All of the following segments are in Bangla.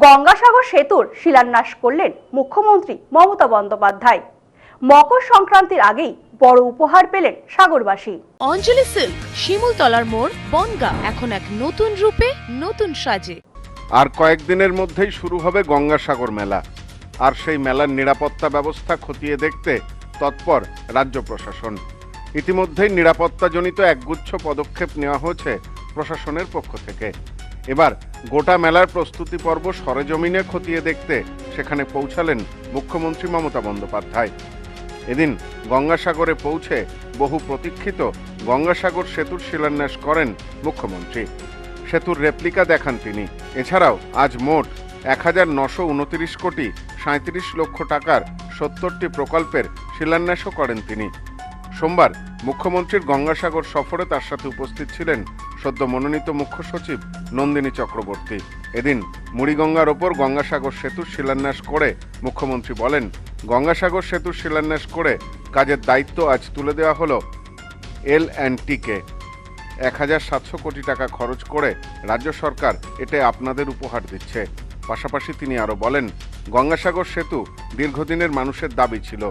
গঙ্গাসাগর সেতুর শিলান্যাস করলেন মুখ্যমন্ত্রী মমতা বন্দ্যোপাধ্যায়। মকর সংক্রান্তির আগেই বড় উপহার পেলেন সাগরবাসী। অঞ্জলি সিল্ক শিমুলতলার মোড় বনগা এখন এক নতুন রূপে নতুন সাজে। আর কয়েকদিনের মধ্যেই শুরু হবে গঙ্গাসাগর মেলা। আর সেই মেলার নিরাপত্তা ব্যবস্থা খতিয়ে দেখতে তৎপর রাজ্য প্রশাসন। ইতিমধ্যেই নিরাপত্তাজনিত একগুচ্ছ পদক্ষেপ নেওয়া হয়েছে প্রশাসনের পক্ষ থেকে। এবার গোটা মেলার প্রস্তুতি পর্ব সরেজমিনে খতিয়ে দেখতে সেখানে পৌঁছালেন মুখ্যমন্ত্রী মমতা বন্দ্যোপাধ্যায়। এদিন গঙ্গাসাগরে পৌঁছে বহু প্রতীক্ষিত গঙ্গাসাগর সেতুর শিলান্যাস করেন মুখ্যমন্ত্রী। সেতুর রেপ্লিকা দেখান তিনি। এছাড়াও আজ মোট এক হাজার নশো উনতিরিশ কোটি সাঁত্রিশ লক্ষ টাকার সত্তরটি প্রকল্পের শিলান্যাসও করেন তিনি। সোমবার মুখ্যমন্ত্রীর গঙ্গাসাগর সফরে তার সাথে উপস্থিত ছিলেন সদ্য মনোনীত মুখ্য সচিব নন্দিনী চক্রবর্তী। এদিন মুড়িগঙ্গার ওপর গঙ্গাসাগর সেতুর শিলান্যাস করে মুখ্যমন্ত্রী বলেন, গঙ্গাসাগর সেতুর শিলান্যাস করে কাজের দায়িত্ব আজ তুলে দেওয়া হলো এল অ্যান্ড টিকে এক হাজার সাতশো কোটি টাকা খরচ করে রাজ্য সরকার এটা আপনাদের উপহার দিচ্ছে। পাশাপাশি তিনি আরও বলেন, গঙ্গাসাগর সেতু দীর্ঘদিনের মানুষের দাবি ছিল।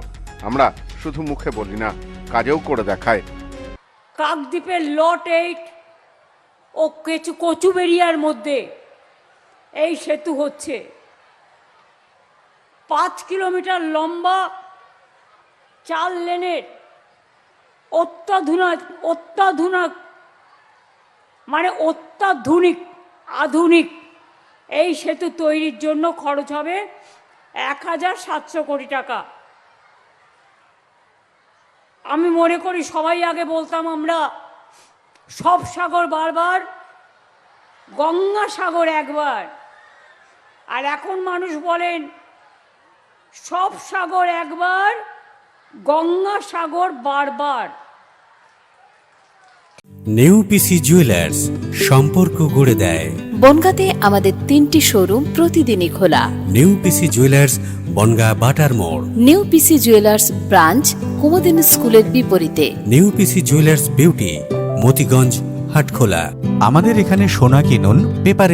আমরা শুধু মুখে বলি না, কাজেও করে দেখায়। কাকদ্বীপের লট এইট ও কেচু কচুবেরিয়ার মধ্যে। এই সেতু হচ্ছে পাঁচ কিলোমিটার লম্বা চার লেনের অত্যাধুনিক অত্যাধুনিক মানে অত্যাধুনিক, আধুনিক এই সেতু তৈরির জন্য খরচ হবে এক হাজার সাতশো কোটি টাকা। আমি মনে করি সবাই আগে বলতাম আমরা সব সাগর বারবার গঙ্গা সাগর একবার। আর এখন মানুষ বলেন সব সাগর একবার গঙ্গা সাগর বারবার। নেউপিসি জুয়েলার্স সম্পর্ক গড়ে দেয়। বনগাঁতে আমাদের তিনটি শোরুম প্রতিদিনই খোলা। নেউপিসি জুয়েলার্স বনগা বাটার মোড়। New PC jewellers branch Kumudini স্কুলের বিপরীতে। New PC jewellers beauty. Motiganj Hatkhola. আমাদের এখানে সোনা কিনুন পেপারে